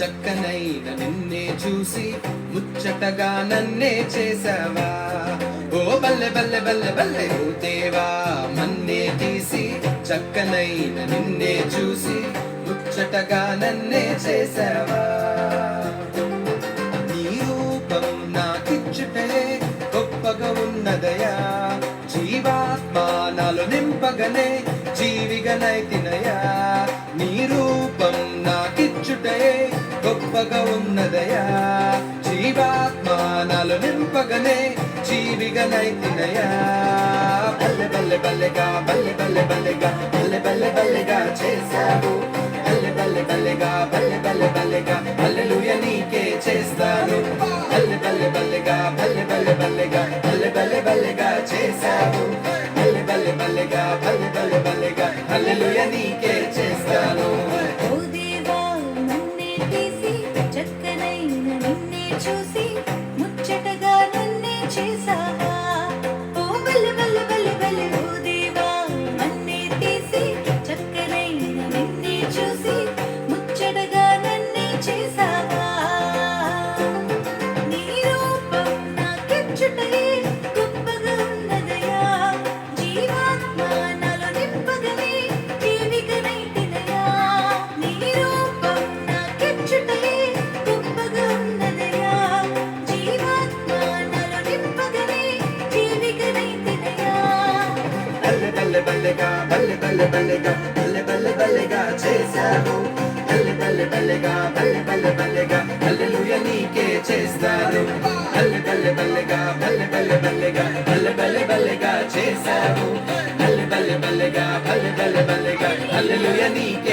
చక్కనైన నిన్నే చూసి ముచ్చటగా నన్నే చేసావా? ఓ బల్లె బల్లె బల్లె బల్లె ఓ దేవా మన్నే తీసి చక్కనైన నిన్నే చూసి ముచ్చటగా నన్నే చేసావా? నీ రూపం నాకిచ్చుటే గొప్పగా ఉన్నదయా? జీవాత్మ నాలో నింపగనే జీవిగనైతినయా నీ రూపం గొప్పగా ఉన్నదయా జీవాత్మానాలు నింపగనే జీవిగనైతినయా బల్లె బల్లె బల్లెగా బల్లె బల్లె బల్లెగా బల్లె బల్లె బల్లెగా చేశావు బల్లె బల్లె బల్లెగా బల్లె బల్లె బల్లెగా హల్లెలూయ నీకే చేస్తాను బల్లె బల్లె బల్లెగా బల్లె బల్లె బల్లెగా బల్లె బల్లె బల్లెగా చేశావు బల్లె బల్లె బల్లెగా బల్లె బల్లె బల్లెగా హల్లెలూయ నీకే నన్నే ఓ బల్ల బల్ల బల్ల బల్ల ఓ దేవా నన్నే తీసి చక్కనైన నిన్నే చూసి ముచ్చటగా బల్లెగా బల్లె బల్లె బల్లెగా బల్లె బల్లె బల్లెగా చేశావు బల్లె బల్లె బల్లెగా బల్లె బల్లె బల్లెగా హల్లెలూయ నీకే చేస్తాను బల్లె బల్లె బల్లెగా బల్లె బల్లె బల్లెగా బల్లె బల్లె బల్లెగా చేశావు బల్లె బల్లె బల్లెగా బల్లె బల్లె బల్లెగా హల్లెలూయ నీకే